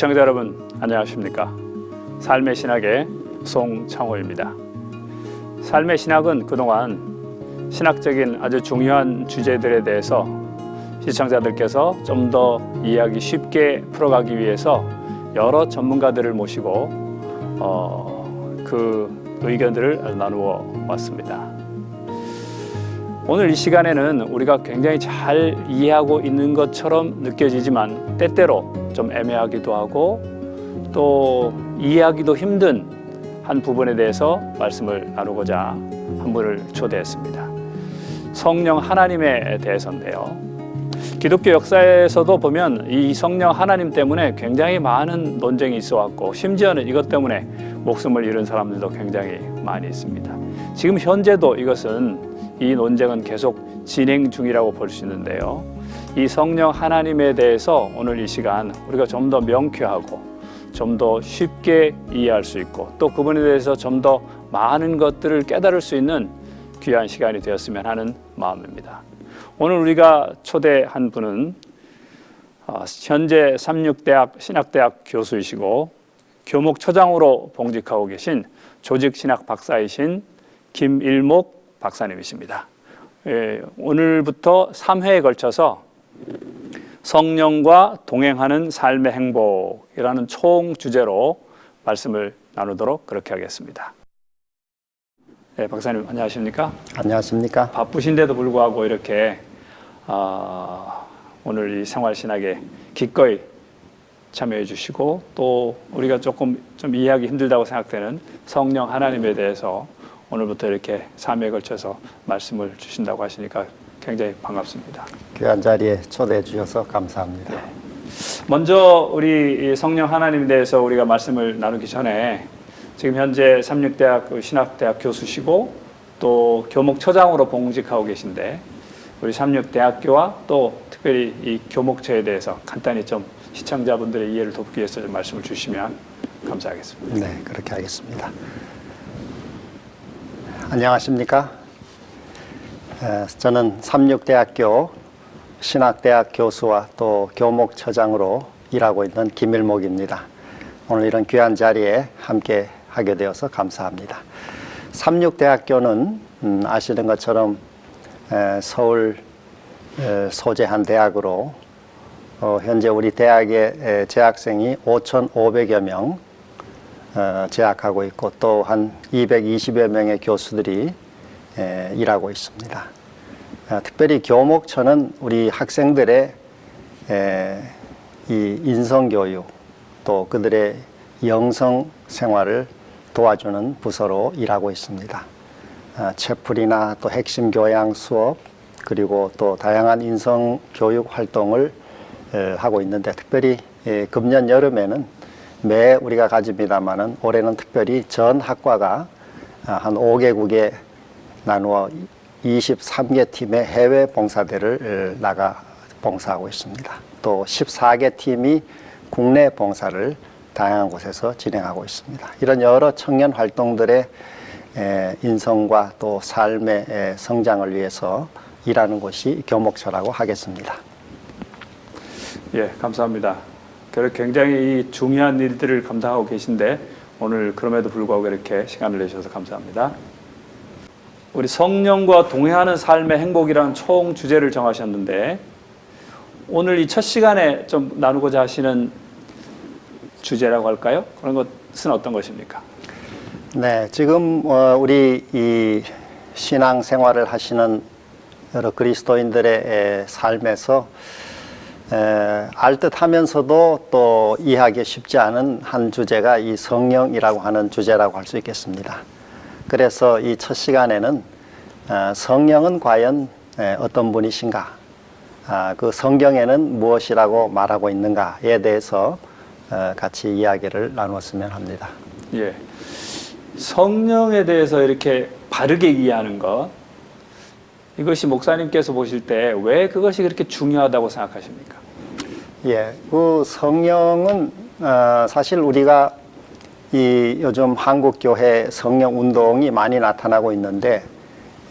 시청자 여러분 안녕하십니까? 삶의 신학의 송창호입니다. 삶의 신학은 그동안 신학적인 아주 중요한 주제들에 대해서 시청자들께서 좀 더 이해하기 쉽게 풀어가기 위해서 여러 전문가들을 모시고 어, 그 의견들을 나누어 왔습니다. 오늘 이 시간에는 우리가 굉장히 잘 이해하고 있는 것처럼 느껴지지만 때때로 좀 애매하기도 하고 또 이해하기도 힘든 한 부분에 대해서 말씀을 나누고자 한 분을 초대했습니다. 성령 하나님에 대해서인데요. 기독교 역사에서도 보면 이 성령 하나님 때문에 굉장히 많은 논쟁이 있어 왔고 심지어는 이것 때문에 목숨을 잃은 사람들도 굉장히 많이 있습니다. 지금 현재도 이것은 이 논쟁은 계속 진행 중이라고 볼 수 있는데요. 이 성령 하나님에 대해서 오늘 이 시간 우리가 좀 더 명쾌하고 좀 더 쉽게 이해할 수 있고 또 그분에 대해서 좀 더 많은 것들을 깨달을 수 있는 귀한 시간이 되었으면 하는 마음입니다. 오늘 우리가 초대한 분은 어, 현재 삼육대학 신학대학 교수이시고 교목처장으로 봉직하고 계신 조직신학 박사이신 김일목 박사님이십니다. 예, 오늘부터 3회에 걸쳐서 성령과 동행하는 삶의 행복이라는 총 주제로 말씀을 나누도록 그렇게 하겠습니다. 네, 박사님 안녕하십니까? 안녕하십니까? 바쁘신데도 불구하고 이렇게 아, 오늘 이 생활신학에 기꺼이 참여해 주시고 또 우리가 조금 좀 이해하기 힘들다고 생각되는 성령 하나님에 대해서 오늘부터 이렇게 3회에 걸쳐서 말씀을 주신다고 하시니까 굉장히 반갑습니다. 귀한 자리에 초대해 주셔서 감사합니다. 먼저 우리 이 성령 하나님에 대해서 우리가 말씀을 나누기 전에 지금 현재 삼육대학 그 신학대학 교수시고 또 교목처장으로 봉직하고 계신데 우리 삼육대학교와 또 특별히 이 교목처에 대해서 간단히 좀 시청자분들의 이해를 돕기 위해서 좀 말씀을 주시면 감사하겠습니다. 네, 그렇게 하겠습니다. 안녕하십니까? 에, 저는 삼육대학교 신학대학 교수와 또 교목처장으로 일하고 있는 김일목입니다. 오늘 이런 귀한 자리에 함께 하게 되어서 감사합니다. 삼육대학교는 음, 아시는 것처럼 에, 서울 에, 소재 한 대학으로 어, 현재 우리 대학의 에, 재학생이 5,500여 명 어, 재학하고 있고 또 한 220여 명의 교수들이 에, 일하고 있습니다. 어, 특별히 교목처는 우리 학생들의 에, 이 인성 교육 또 그들의 영성 생활을 도와주는 부서로 일하고 있습니다. 어, 채플이나 또 핵심 교양 수업 그리고 또 다양한 인성 교육 활동을 에, 하고 있는데 특별히 에, 금년 여름에는 매 우리가 가집니다만은 올해는 특별히 전 학과가 아, 한 5개국에 나누어 23개 팀의 해외 봉사대를 에, 나가 봉사하고 있습니다. 또 14개 팀이 국내 봉사를 다양한 곳에서 진행하고 있습니다. 이런 여러 청년 활동들의 에, 인성과 또 삶의 에, 성장을 위해서 일하는 곳이 교목처라고 하겠습니다. 예, 감사합니다. 굉장히 이 중요한 일들을 감당하고 계신데 오늘 그럼에도 불구하고 이렇게 시간을 내주셔서 감사합니다. 우리 성령과 동행하는 삶의 행복이라는 총 주제를 정하셨는데 오늘 이 첫 시간에 좀 나누고자 하시는 주제라고 할까요? 그런 것은 어떤 것입니까? 네, 지금 어, 우리 이 신앙 생활을 하시는 여러 그리스도인들의 에, 삶에서 알듯 하면서도 또 이해하기 쉽지 않은 한 주제가 이 성령이라고 하는 주제라고 할 수 있겠습니다. 그래서 이 첫 시간에는 어, 성령은 과연 에, 어떤 분이신가, 아, 그 성경에는 무엇이라고 말하고 있는가에 대해서 어, 같이 이야기를 나누었으면 합니다. 예. 성령에 대해서 이렇게 바르게 이해하는 것 이것이 목사님께서 보실 때 왜 그것이 그렇게 중요하다고 생각하십니까? 예, 그 성령은 어, 사실 우리가 이 요즘 한국 교회 성령 운동이 많이 나타나고 있는데,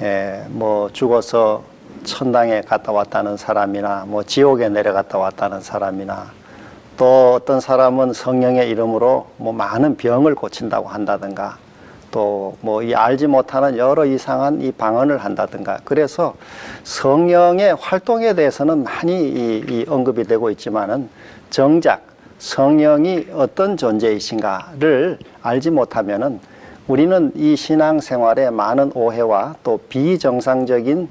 예, 뭐 죽어서 천당에 갔다 왔다는 사람이나 뭐 지옥에 내려갔다 왔다는 사람이나 또 어떤 사람은 성령의 이름으로 뭐 많은 병을 고친다고 한다든가 또 뭐 이 알지 못하는 여러 이상한 이 방언을 한다든가. 그래서 성령의 활동에 대해서는 많이 이, 이 언급이 되고 있지만은 정작 성령이 어떤 존재이신가를 알지 못하면은 우리는 이 신앙 생활에 많은 오해와 또 비정상적인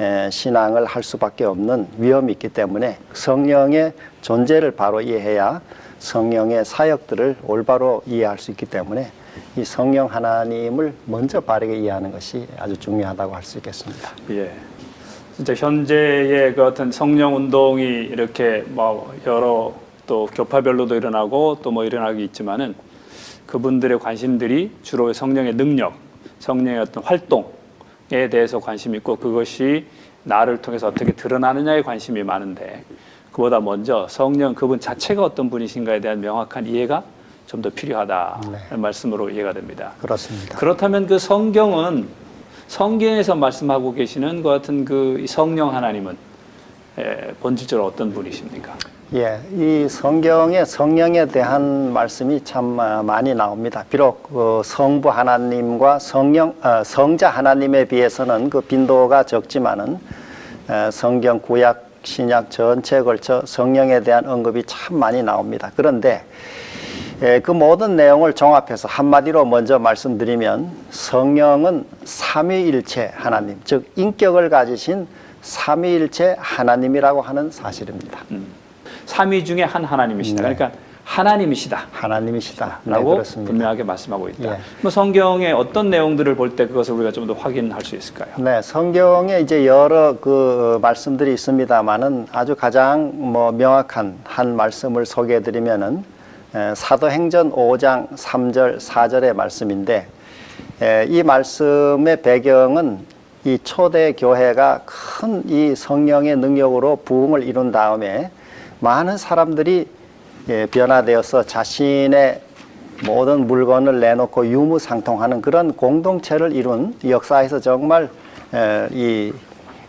에, 신앙을 할 수밖에 없는 위험이 있기 때문에 성령의 존재를 바로 이해해야 성령의 사역들을 올바로 이해할 수 있기 때문에 이 성령 하나님을 먼저 바르게 이해하는 것이 아주 중요하다고 할 수 있겠습니다. 예. 진짜 현재의 그 어떤 성령 운동이 이렇게 뭐 여러 또 교파별로도 일어나고 또 뭐 일어나기 있지만은 그분들의 관심들이 주로 성령의 능력, 성령의 어떤 활동에 대해서 관심이 있고 그것이 나를 통해서 어떻게 드러나느냐에 관심이 많은데 그보다 먼저 성령 그분 자체가 어떤 분이신가에 대한 명확한 이해가 좀 더 필요하다는 말씀으로 이해가 됩니다. 그렇습니다. 그렇다면 그 성경은 성경에서 말씀하고 계시는 그 같은 그 성령 하나님은 에, 본질적으로 어떤 분이십니까? 예, 이 성경에 성령에 대한 말씀이 참 아, 많이 나옵니다. 비록 그 성부 하나님과 성령 어, 성자 하나님에 비해서는 그 빈도가 적지만은 에, 성경 구약 신약 전체에 걸쳐 성령에 대한 언급이 참 많이 나옵니다. 그런데 예, 그 모든 내용을 종합해서 한마디로 먼저 말씀드리면 성령은 삼위일체 하나님, 즉 인격을 가지신 삼위일체 하나님이라고 하는 사실입니다. 삼위 중에 한 하나님이시다. 네. 그러니까 하나님이시다. 하나님이시다. 네, 라고. 분명하게 말씀하고 있다. 예. 뭐 성경의 어떤 내용들을 볼 때 그것을 우리가 좀 더 확인할 수 있을까요? 네, 성경에 이제 여러 그 말씀들이 있습니다만은 아주 가장 뭐 명확한 한 말씀을 소개해 드리면은 에, 사도행전 5장 3절 4절의 말씀인데 에, 이 말씀의 배경은 이 초대 교회가 큰 이 성령의 능력으로 부흥을 이룬 다음에 많은 사람들이 예, 변화되어서 자신의 모든 물건을 내놓고 유무상통하는 그런 공동체를 이룬 역사에서 정말 에, 이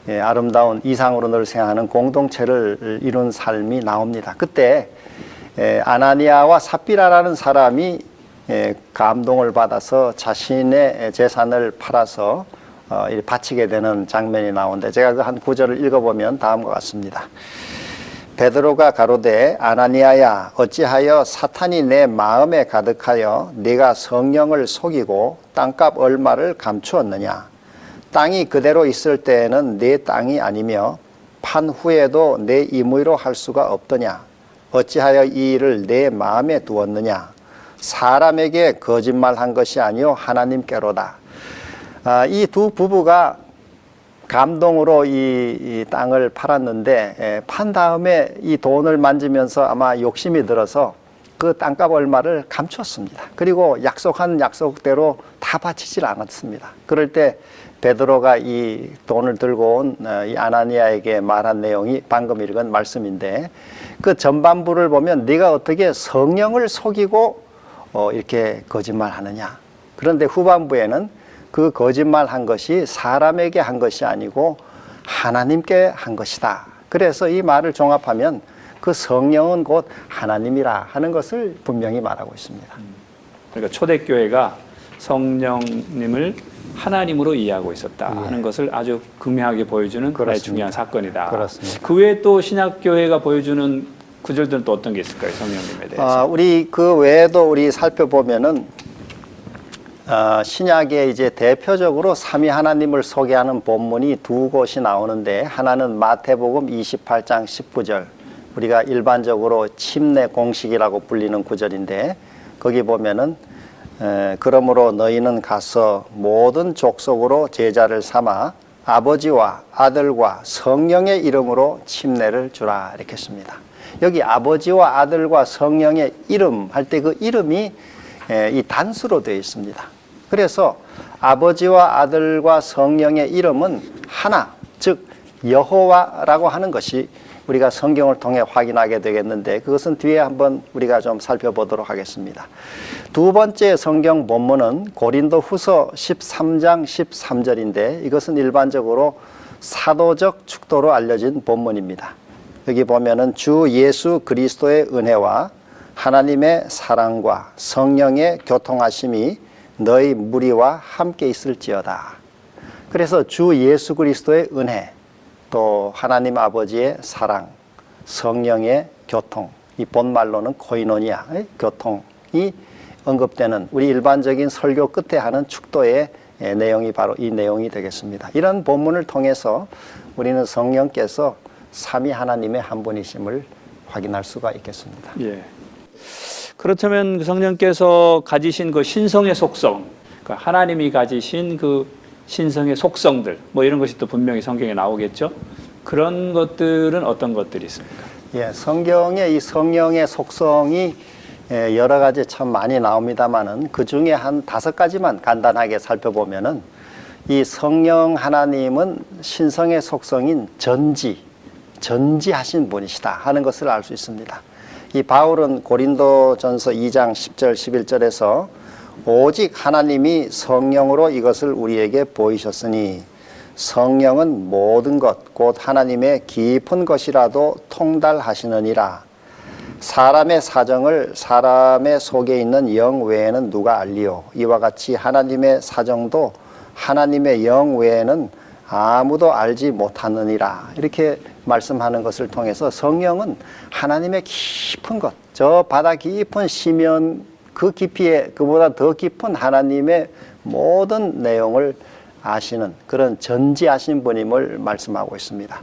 예, 아름다운 이상으로 늘 생각하는 공동체를 이룬 삶이 나옵니다. 그때 에, 아나니아와 삽비라라는 사람이 에, 감동을 받아서 자신의 재산을 팔아서 어, 바치게 되는 장면이 나오는데 제가 그 한 구절을 읽어보면 다음과 같습니다. 베드로가 가로되 아나니아야 어찌하여 사탄이 내 마음에 가득하여 네가 성령을 속이고 땅값 얼마를 감추었느냐 땅이 그대로 있을 때에는 내 땅이 아니며 판 후에도 내 임의로 할 수가 없더냐 어찌하여 이 일을 내 마음에 두었느냐 사람에게 거짓말한 것이 아니요 하나님께로다 아, 이두 부부가 감동으로 이, 이 땅을 팔았는데 에, 판 다음에 이 돈을 만지면서 아마 욕심이 들어서 그 땅값 얼마를 감췄습니다. 그리고 약속한 약속대로 다 바치질 않았습니다. 그럴 때 베드로가 이 돈을 들고 온 이 아나니아에게 말한 내용이 방금 읽은 말씀인데 그 전반부를 보면 네가 어떻게 성령을 속이고 어, 이렇게 거짓말하느냐. 그런데 후반부에는 그 거짓말 한 것이 사람에게 한 것이 아니고 하나님께 한 것이다. 그래서 이 말을 종합하면 그 성령은 곧 하나님이라 하는 것을 분명히 말하고 있습니다. 그러니까 초대교회가 성령님을 하나님으로 이해하고 있었다 하는 것을 아주 극명하게 보여주는 예. 그렇습니다. 중요한 사건이다. 그렇습니다. 그 외에 또 신약교회가 보여주는 구절들은 또 어떤 게 있을까요? 성령님에 대해서. 아, 우리 그 외에도 우리 살펴보면은 어, 신약에 이제 대표적으로 삼위 하나님을 소개하는 본문이 두 곳이 나오는데 하나는 마태복음 28장 19절 우리가 일반적으로 침례 공식이라고 불리는 구절인데 거기 보면은 에, 그러므로 너희는 가서 모든 족속으로 제자를 삼아 아버지와 아들과 성령의 이름으로 침례를 주라 이렇게 씁니다. 여기 아버지와 아들과 성령의 이름 할 때 그 이름이 에, 이 단수로 되어 있습니다. 그래서 아버지와 아들과 성령의 이름은 하나, 즉 여호와라고 하는 것이 우리가 성경을 통해 확인하게 되겠는데 그것은 뒤에 한번 우리가 좀 살펴보도록 하겠습니다. 두 번째 성경 본문은 고린도 후서 13장 13절인데 이것은 일반적으로 사도적 축도로 알려진 본문입니다. 여기 보면은 주 예수 그리스도의 은혜와 하나님의 사랑과 성령의 교통하심이 너희 무리와 함께 있을지어다. 그래서 주 예수 그리스도의 은혜, 또 하나님 아버지의 사랑, 성령의 교통, 이 본말로는 코이노니아, 의 교통이 언급되는 우리 일반적인 설교 끝에 하는 축도의 예, 내용이 바로 이 내용이 되겠습니다. 이런 본문을 통해서 우리는 성령께서 삼위 하나님의 한 분이심을 확인할 수가 있겠습니다. 예. 그렇다면 그 성령께서 가지신 그 신성의 속성, 그 하나님이 가지신 그 신성의 속성들, 뭐 이런 것이 또 분명히 성경에 나오겠죠. 그런 것들은 어떤 것들이 있습니까? 예, 성경에 이 성령의 속성이 예, 여러 가지 참 많이 나옵니다만은 그 중에 한 다섯 가지만 간단하게 살펴보면은 이 성령 하나님은 신성의 속성인 전지, 전지하신 분이시다 하는 것을 알 수 있습니다. 이 바울은 고린도전서 2장 10절 11절에서 오직 하나님이 성령으로 이것을 우리에게 보이셨으니 성령은 모든 것 곧 하나님의 깊은 것이라도 통달하시느니라. 사람의 사정을 사람의 속에 있는 영 외에는 누가 알리요? 이와 같이 하나님의 사정도 하나님의 영 외에는 아무도 알지 못하느니라. 이렇게 말씀하는 것을 통해서 성령은 하나님의 깊은 것, 저 바다 깊은 심연 그 깊이에 그보다 더 깊은 하나님의 모든 내용을 아시는 그런 전지하신 분임을 말씀하고 있습니다.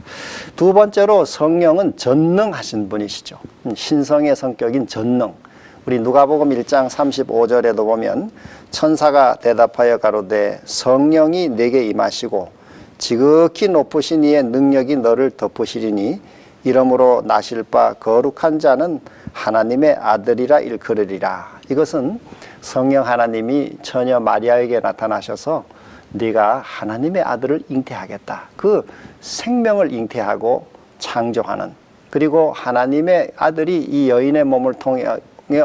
두 번째로 성령은 전능하신 분이시죠. 신성의 성격인 전능. 우리 누가복음 1장 35절에도 보면 천사가 대답하여 가로되 성령이 내게 임하시고 지극히 높으신 이의 능력이 너를 덮으시리니 이러므로 나실 바 거룩한 자는 하나님의 아들이라 일컬으리라. 이것은 성령 하나님이 처녀 마리아에게 나타나셔서 네가 하나님의 아들을 잉태하겠다. 그 생명을 잉태하고 창조하는 그리고 하나님의 아들이 이 여인의 몸을 통해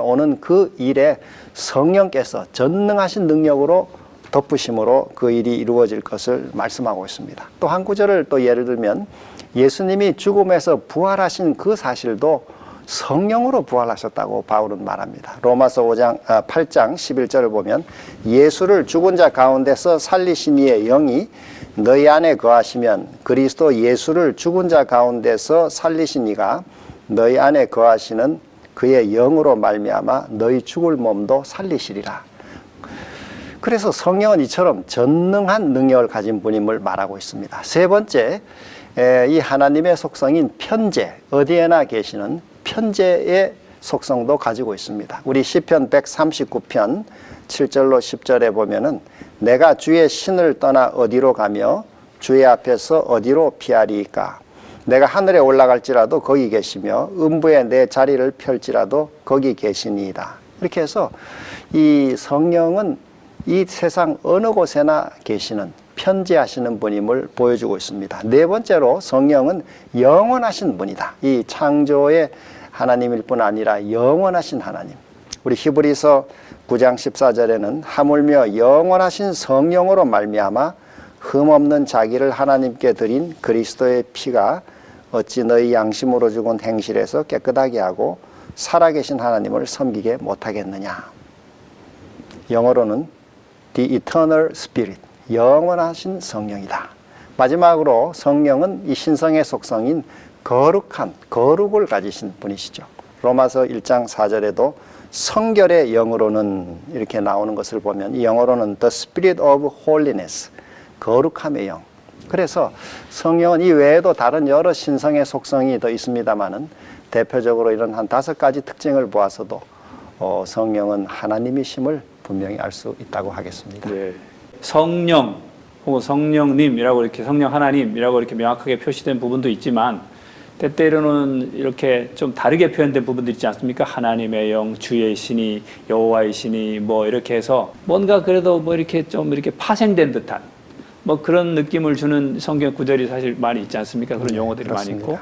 오는 그 일에 성령께서 전능하신 능력으로 덮으심으로 그 일이 이루어질 것을 말씀하고 있습니다. 또 한 구절을 또 예를 들면 예수님이 죽음에서 부활하신 그 사실도 성령으로 부활하셨다고 바울은 말합니다. 로마서 5장, 아, 8장 11절을 보면 예수를 죽은 자 가운데서 살리신 이의 영이 너희 안에 거하시면 그리스도 예수를 죽은 자 가운데서 살리신 이가 너희 안에 거하시는 그의 영으로 말미암아 너희 죽을 몸도 살리시리라. 그래서 성령은 이처럼 전능한 능력을 가진 분임을 말하고 있습니다. 세 번째, 에, 이 하나님의 속성인 편재, 어디에나 계시는 편재의 속성도 가지고 있습니다. 우리 시편 139편 7절로 10절에 보면은 내가 주의 신을 떠나 어디로 가며 주의 앞에서 어디로 피하리까? 내가 하늘에 올라갈지라도 거기 계시며 음부에 내 자리를 펼지라도 거기 계시니이다. 이렇게 해서 이 성령은 이 세상 어느 곳에나 계시는 편지하시는 분임을 보여주고 있습니다. 네 번째로 성령은 영원하신 분이다. 이 창조의 하나님일 뿐 아니라 영원하신 하나님. 우리 히브리서 9장 14절에는 하물며 영원하신 성령으로 말미암아 흠없는 자기를 하나님께 드린 그리스도의 피가 어찌 너희 양심으로 죽은 행실에서 깨끗하게 하고 살아계신 하나님을 섬기게 못하겠느냐. 영어로는 The Eternal Spirit, 영원하신 성령이다. 마지막으로 성령은 이 신성의 속성인 거룩한 거룩을 가지신 분이시죠. 로마서 1장 4절에도 성결의 영으로는 이렇게 나오는 것을 보면 이 영어로는 The Spirit of Holiness, 거룩함의 영. 그래서 성령은 이 외에도 다른 여러 신성의 속성이 더 있습니다만은 대표적으로 이런 한 다섯 가지 특징을 보아서도 어, 성령은 하나님이심을 분명히 알 수 있다고 하겠습니다. 네. 성령 혹은 성령님이라고 이렇게 성령 하나님이라고 이렇게 명확하게 표시된 부분도 있지만 때때로는 이렇게 좀 다르게 표현된 부분도 있지 않습니까? 하나님의 영, 주의 신이, 여호와의 신이 뭐 이렇게 해서 뭔가 그래도 뭐 이렇게 좀 이렇게 파생된 듯한 뭐 그런 느낌을 주는 성경 구절이 사실 많이 있지 않습니까? 그런 네, 용어들이 많이 있고.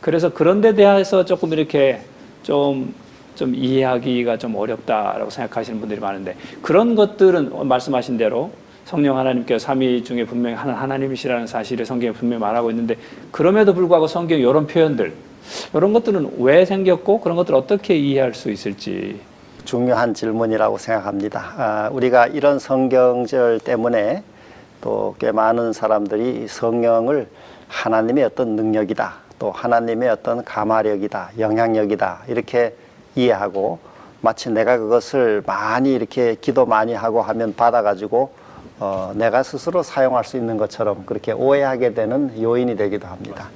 그래서 그런 데 대해서 조금 이렇게 좀, 좀 이해하기가 좀 어렵다라고 생각하시는 분들이 많은데 그런 것들은 말씀하신 대로 성령 하나님께서 삼위 중에 분명히 하나 하나님이시라는 사실을 성경에 분명히 말하고 있는데 그럼에도 불구하고 성경 이런 표현들 이런 것들은 왜 생겼고 그런 것들을 어떻게 이해할 수 있을지. 중요한 질문이라고 생각합니다. 아, 우리가 이런 성경절 때문에 또 꽤 많은 사람들이 이 성령을 하나님의 어떤 능력이다, 또 하나님의 어떤 가마력이다, 영향력이다 이렇게 이해하고 마치 내가 그것을 많이 이렇게 기도 많이 하고 하면 받아가지고 어, 내가 스스로 사용할 수 있는 것처럼 그렇게 오해하게 되는 요인이 되기도 합니다.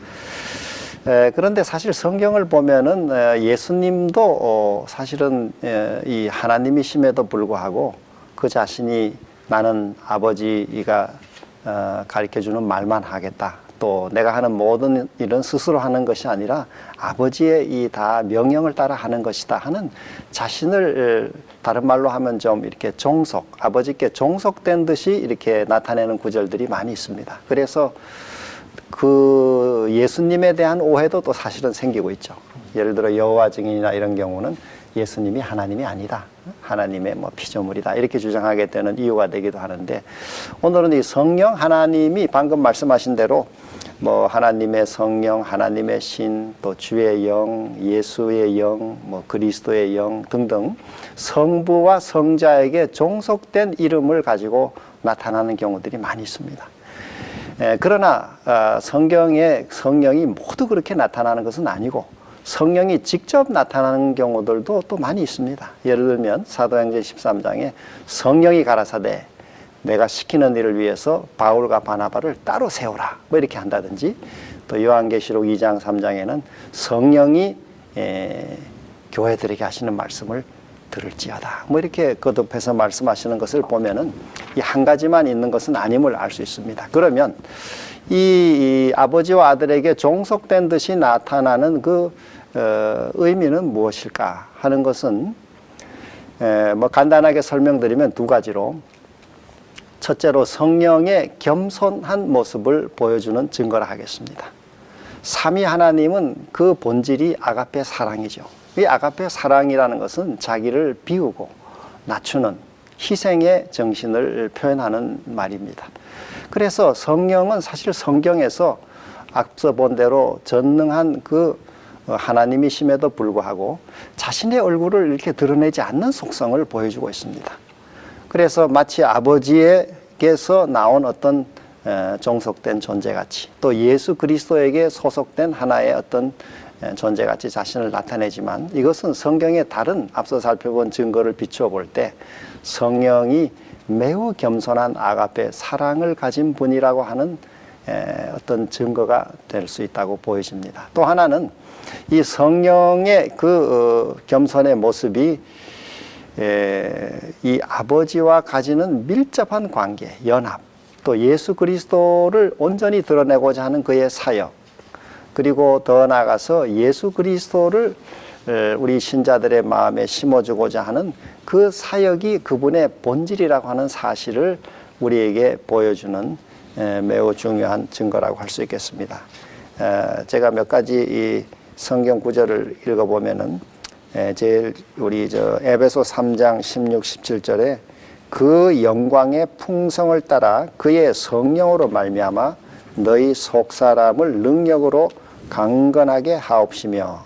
에, 그런데 사실 성경을 보면은 에, 예수님도 어, 사실은 에, 이 하나님이심에도 불구하고 그 자신이 나는 아버지가 어, 가르쳐 주는 말만 하겠다. 또 내가 하는 모든 일은 스스로 하는 것이 아니라 아버지의 이 다 명령을 따라 하는 것이다 하는 자신을 에, 다른 말로 하면 좀 이렇게 종속 아버지께 종속된 듯이 이렇게 나타내는 구절들이 많이 있습니다. 그래서 그 예수님에 대한 오해도 또 사실은 생기고 있죠. 예를 들어 여호와 증인이나 이런 경우는 예수님이 하나님이 아니다. 하나님의 뭐 피조물이다. 이렇게 주장하게 되는 이유가 되기도 하는데 오늘은 이 성령 하나님이 방금 말씀하신 대로 뭐 하나님의 성령, 하나님의 신, 또 주의 영, 예수의 영, 뭐 그리스도의 영 등등 성부와 성자에게 종속된 이름을 가지고 나타나는 경우들이 많이 있습니다. 에, 그러나 어, 성경에 성령이 모두 그렇게 나타나는 것은 아니고 성령이 직접 나타나는 경우들도 또 많이 있습니다. 예를 들면 사도행전 13장에 성령이 가라사대 내가 시키는 일을 위해서 바울과 바나바를 따로 세우라 뭐 이렇게 한다든지 또 요한계시록 2장 3장에는 성령이 에, 교회들에게 하시는 말씀을 들을지어다. 뭐 이렇게 거듭해서 말씀하시는 것을 보면은 이 한 가지만 있는 것은 아님을 알 수 있습니다. 그러면 이, 이 아버지와 아들에게 종속된 듯이 나타나는 그 어, 의미는 무엇일까 하는 것은 에, 뭐 간단하게 설명드리면 두 가지로 첫째로 성령의 겸손한 모습을 보여주는 증거를 하겠습니다. 삼위 하나님은 그 본질이 아가페 사랑이죠. 이 아가페 사랑이라는 것은 자기를 비우고 낮추는 희생의 정신을 표현하는 말입니다. 그래서 성령은 사실 성경에서 앞서 본 대로 전능한 그 하나님이심에도 불구하고 자신의 얼굴을 이렇게 드러내지 않는 속성을 보여주고 있습니다. 그래서 마치 아버지에게서 나온 어떤 에, 종속된 존재같이 또 예수 그리스도에게 소속된 하나의 어떤 에, 존재같이 자신을 나타내지만 이것은 성경의 다른 앞서 살펴본 증거를 비추어 볼 때 성령이 매우 겸손한 아가페 사랑을 가진 분이라고 하는 에, 어떤 증거가 될 수 있다고 보여집니다. 또 하나는 이 성령의 그 어, 겸손의 모습이 에, 이 아버지와 가지는 밀접한 관계, 연합, 또 예수 그리스도를 온전히 드러내고자 하는 그의 사역, 그리고 더 나아가서 예수 그리스도를 에, 우리 신자들의 마음에 심어주고자 하는 그 사역이 그분의 본질이라고 하는 사실을 우리에게 보여주는 에, 매우 중요한 증거라고 할 수 있겠습니다. 에, 제가 몇 가지 이 성경 구절을 읽어보면은 에, 제일 우리 저 에베소 3장 16, 17절에 그 영광의 풍성을 따라 그의 성령으로 말미암아 너희 속 사람을 능력으로 강건하게 하옵시며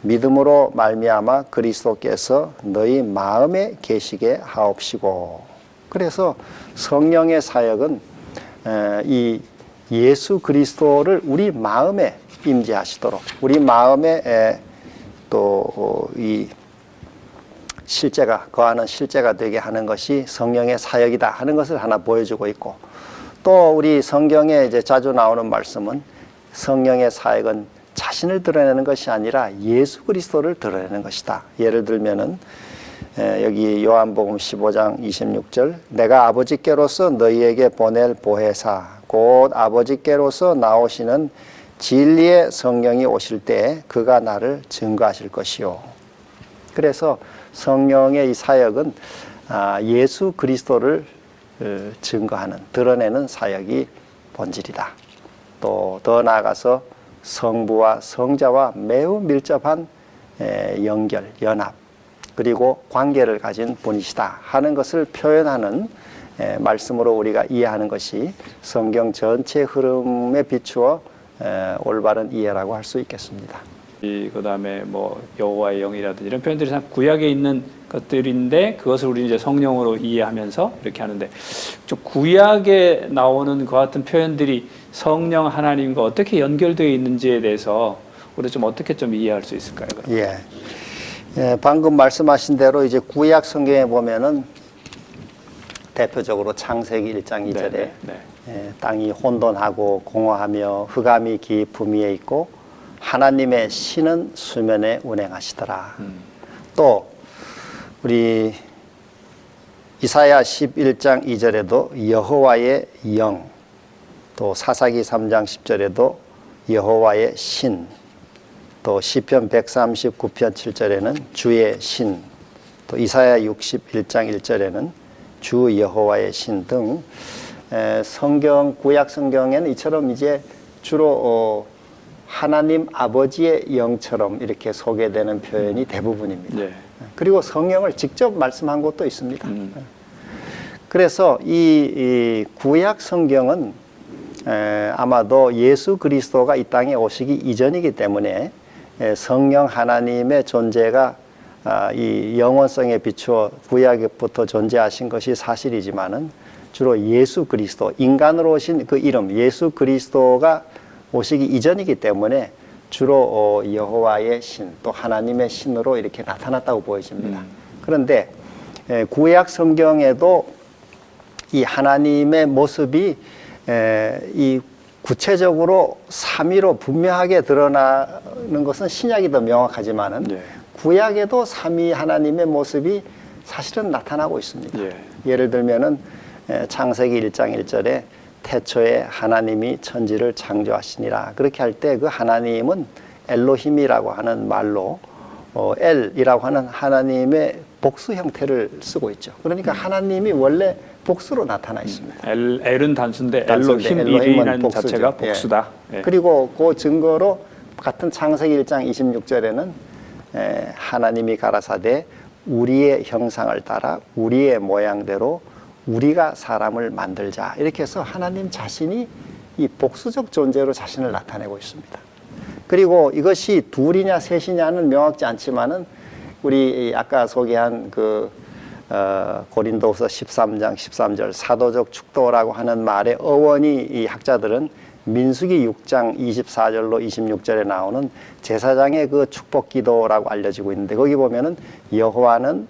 믿음으로 말미암아 그리스도께서 너희 마음에 계시게 하옵시고. 그래서 성령의 사역은 에, 이 예수 그리스도를 우리 마음에 임재하시도록 우리 마음에 또 이 실제가 거하는 실제가 되게 하는 것이 성령의 사역이다 하는 것을 하나 보여주고 있고 또 우리 성경에 이제 자주 나오는 말씀은 성령의 사역은 자신을 드러내는 것이 아니라 예수 그리스도를 드러내는 것이다. 예를 들면은 에, 여기 요한복음 15장 26절 내가 아버지께로서 너희에게 보낼 보혜사 곧 아버지께로서 나오시는 진리의 성령이 오실 때 그가 나를 증거하실 것이요. 그래서 성령의 이 사역은 아, 예수 그리스도를 어, 증거하는 드러내는 사역이 본질이다. 또 더 나아가서 성부와 성자와 매우 밀접한 에, 연결, 연합 그리고 관계를 가진 분이시다 하는 것을 표현하는 에, 말씀으로 우리가 이해하는 것이 성경 전체 흐름에 비추어 에, 올바른 이해라고 할 수 있겠습니다. 이 그다음에 뭐 여호와의 영이라든지 이런 표현들이 참 구약에 있는 것들인데 그것을 우리 이제 성령으로 이해하면서 이렇게 하는데 좀 구약에 나오는 그 같은 표현들이 성령 하나님과 어떻게 연결되어 있는지에 대해서 우리 좀 어떻게 좀 이해할 수 있을까요? 그럼? 예. 예, 방금 말씀하신 대로 이제 구약 성경에 보면은 대표적으로 창세기 1장 2절에 네, 네. 예, 땅이 혼돈하고 공허하며 흑암이 깊음 위에 있고 하나님의 신은 수면에 운행하시더라. 음. 또 우리 이사야 11장 2절에도 여호와의 영, 또 사사기 3장 10절에도 여호와의 신, 또 시편 139편 7절에는 주의 신, 또 이사야 61장 1절에는 주 여호와의 신 등 성경 구약 성경에는 이처럼 이제 주로 어, 하나님 아버지의 영처럼 이렇게 소개되는 표현이 대부분입니다. 네. 그리고 성령을 직접 말씀한 것도 있습니다. 음. 그래서 이, 이 구약 성경은 에, 아마도 예수 그리스도가 이 땅에 오시기 이전이기 때문에 에, 성령 하나님의 존재가 아, 이 영원성에 비추어 구약부터 존재하신 것이 사실이지만은 주로 예수 그리스도 인간으로 오신 그 이름 예수 그리스도가 오시기 이전이기 때문에 주로 어, 여호와의 신 또 하나님의 신으로 이렇게 나타났다고 보여집니다. 음. 그런데 에, 구약 성경에도 이 하나님의 모습이 에, 이 구체적으로 삼위로 분명하게 드러나는 것은 신약이 더 명확하지만은 네. 구약에도 삼위 하나님의 모습이 사실은 나타나고 있습니다. 예. 예를 들면은 에, 창세기 1장 1절에 태초에 하나님이 천지를 창조하시니라 그렇게 할 때 그 하나님은 엘로힘이라고 하는 말로 어, 엘이라고 하는 하나님의 복수 형태를 쓰고 있죠. 그러니까 하나님이 원래 복수로 나타나 있습니다. 엘, 엘은 단수인데 단수인데 엘로힘 엘로힘은 일이라는 복수죠. 자체가 예. 복수다. 예. 그리고 그 증거로 같은 창세기 1장 26절에는 하나님이 가라사대 우리의 형상을 따라 우리의 모양대로 우리가 사람을 만들자 이렇게 해서 하나님 자신이 이 복수적 존재로 자신을 나타내고 있습니다. 그리고 이것이 둘이냐 셋이냐는 명확지 않지만은 우리 이 아까 소개한 그 어, 고린도서 13장 13절 사도적 축도라고 하는 말의 어원이 이 학자들은 민수기 6장 24절로 26절에 나오는 제사장의 그 축복 기도라고 알려지고 있는데 거기 보면은 여호와는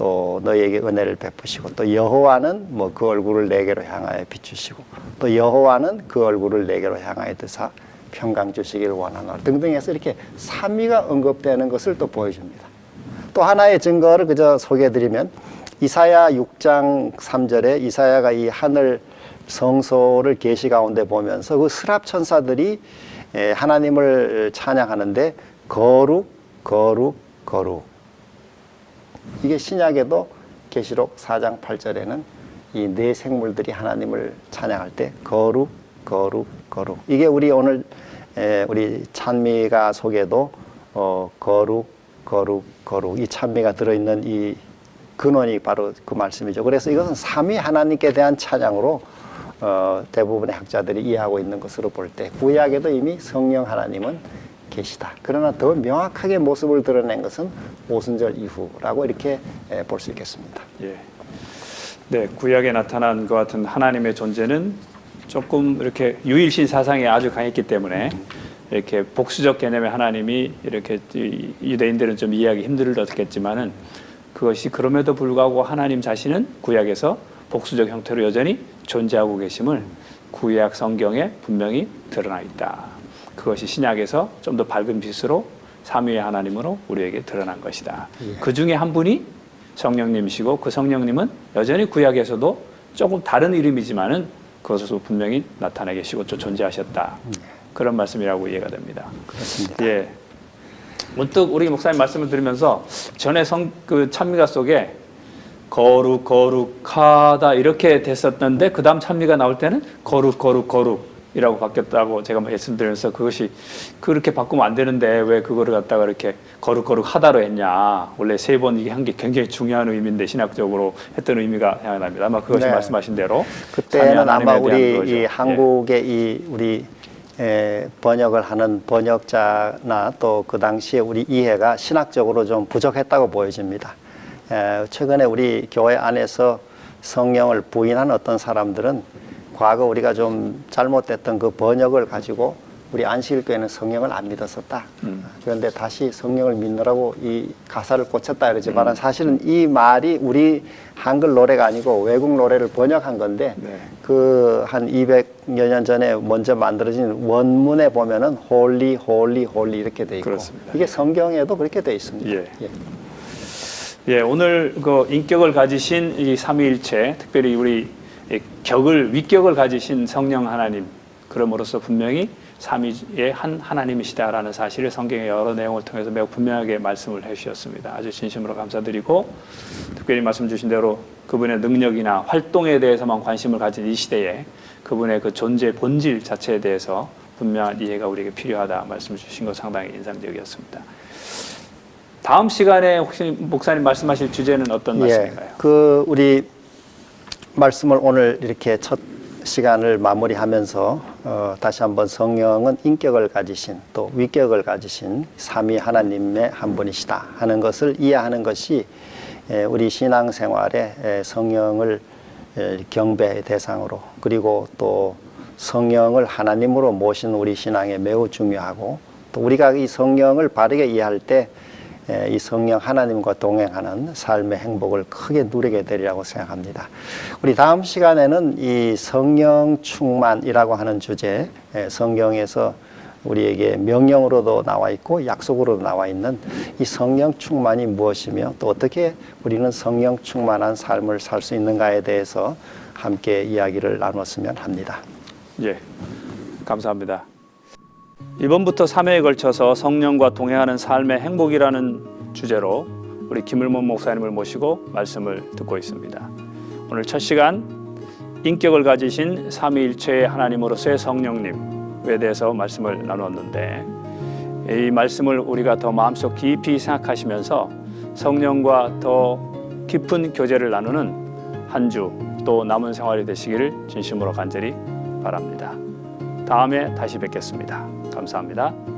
또 너에게 은혜를 베푸시고 또 여호와는 뭐 그 얼굴을 내게로 향하여 비추시고 또 여호와는 그 얼굴을 내게로 향하여 드사 평강 주시기를 원하노라 등등 해서 이렇게 삼위가 언급되는 것을 또 보여줍니다. 또 하나의 증거를 그저 소개해드리면 이사야 6장 3절에 이사야가 이 하늘 성소를 계시 가운데 보면서 그 스랍 천사들이 에, 하나님을 찬양하는데 거룩 거룩 거룩 이게 신약에도 계시록 4장 8절에는 이 네 생물들이 하나님을 찬양할 때 거룩 거룩 거룩 이게 우리 오늘 에, 우리 찬미가 속에도 어, 거룩 거룩 거룩 이 찬미가 들어있는 이 근원이 바로 그 말씀이죠. 그래서 이것은 삼위 하나님께 대한 찬양으로 어, 대부분의 학자들이 이해하고 있는 것으로 볼 때 구약에도 이미 성령 하나님은 계시다. 그러나 더 명확하게 모습을 드러낸 것은 오순절 이후라고 이렇게 볼 수 있겠습니다. 예. 네, 구약에 나타난 것 같은 하나님의 존재는 조금 이렇게 유일신 사상이 아주 강했기 때문에 이렇게 복수적 개념의 하나님이 이렇게 이 유대인들은 좀 이해하기 힘들었겠지만은 그것이 그럼에도 불구하고 하나님 자신은 구약에서 복수적 형태로 여전히 존재하고 계심을 구약 성경에 분명히 드러나 있다. 그것이 신약에서 좀 더 밝은 빛으로 삼위의 하나님으로 우리에게 드러난 것이다. 그 중에 한 분이 성령님이시고 그 성령님은 여전히 구약에서도 조금 다른 이름이지만은 그것을 분명히 나타내 계시고 또 존재하셨다. 그런 말씀이라고 이해가 됩니다. 그렇습니다. 예. 문득 우리 목사님 말씀을 들으면서 전에 성 그 찬미가 속에 거룩 거룩하다 이렇게 됐었는데 그 다음 찬미가 나올 때는 거룩 거룩 거룩 이라고 바뀌었다고 제가 말씀드리면서 그것이 그렇게 바꾸면 안 되는데 왜 그거를 갖다가 이렇게 거룩 거룩 하다로 했냐 원래 세 번 이게 한 게 굉장히 중요한 의미인데 신학적으로 했던 의미가 생각납니다 아마 그것이 네. 말씀하신 대로 그때는 아마 우리. 이 예. 한국의 이 우리 에, 번역을 하는 번역자나 또 그 당시에 우리 이해가 신학적으로 좀 부족했다고 보여집니다. 에, 최근에 우리 교회 안에서 성령을 부인한 어떤 사람들은 과거 우리가 좀 잘못됐던 그 번역을 가지고 우리 안식일교회는 성령을 안 믿었었다. 그런데 다시 성령을 믿느라고 이 가사를 꽂혔다 그러지만 사실은 이 말이 우리 한글 노래가 아니고 외국 노래를 번역한 건데 네. 그한 200여 년 전에 먼저 만들어진 원문에 보면은 홀리 홀리 홀리 이렇게 돼 있고 그렇습니다. 이게 성경에도 그렇게 돼 있습니다. 예. 예, 오늘 그 인격을 가지신 이 삼위일체, 특별히 우리 이 격을 위격을 가지신 성령 하나님, 그럼으로써 분명히 삼위의 한 하나님이시다라는 사실을 성경의 여러 내용을 통해서 매우 분명하게 말씀을 해주셨습니다. 아주 진심으로 감사드리고 특별히 말씀 주신 대로 그분의 능력이나 활동에 대해서만 관심을 가진 이 시대에 그분의 그 존재 본질 자체에 대해서 분명한 이해가 우리에게 필요하다 말씀 주신 것 상당히 인상적이었습니다. 다음 시간에 혹시 목사님 말씀하실 주제는 어떤 말씀인가요? 예, 그 우리 말씀을 오늘 이렇게 첫 시간을 마무리하면서 어, 다시 한번 성령은 인격을 가지신 또 위격을 가지신 삼위 하나님의 한 분이시다 하는 것을 이해하는 것이 에, 우리 신앙생활에 에, 성령을 에, 경배의 대상으로 그리고 또 성령을 하나님으로 모신 우리 신앙에 매우 중요하고 또 우리가 이 성령을 바르게 이해할 때 예, 이 성령 하나님과 동행하는 삶의 행복을 크게 누리게 되리라고 생각합니다. 우리 다음 시간에는 이 성령 충만이라고 하는 주제, 예, 성경에서 우리에게 명령으로도 나와 있고 약속으로도 나와 있는 이 성령 충만이 무엇이며 또 어떻게 우리는 성령 충만한 삶을 살 수 있는가에 대해서 함께 이야기를 나눴으면 합니다. 예, 감사합니다. 이번부터 3회에 걸쳐서 성령과 동행하는 삶의 행복이라는 주제로 우리 김을몬 목사님을 모시고 말씀을 듣고 있습니다. 오늘 첫 시간 인격을 가지신 삼위일체의 하나님으로서의 성령님에 대해서 말씀을 나누었는데 이 말씀을 우리가 더 마음속 깊이 생각하시면서 성령과 더 깊은 교제를 나누는 한 주 또 남은 생활이 되시기를 진심으로 간절히 바랍니다. 다음에 다시 뵙겠습니다. 감사합니다.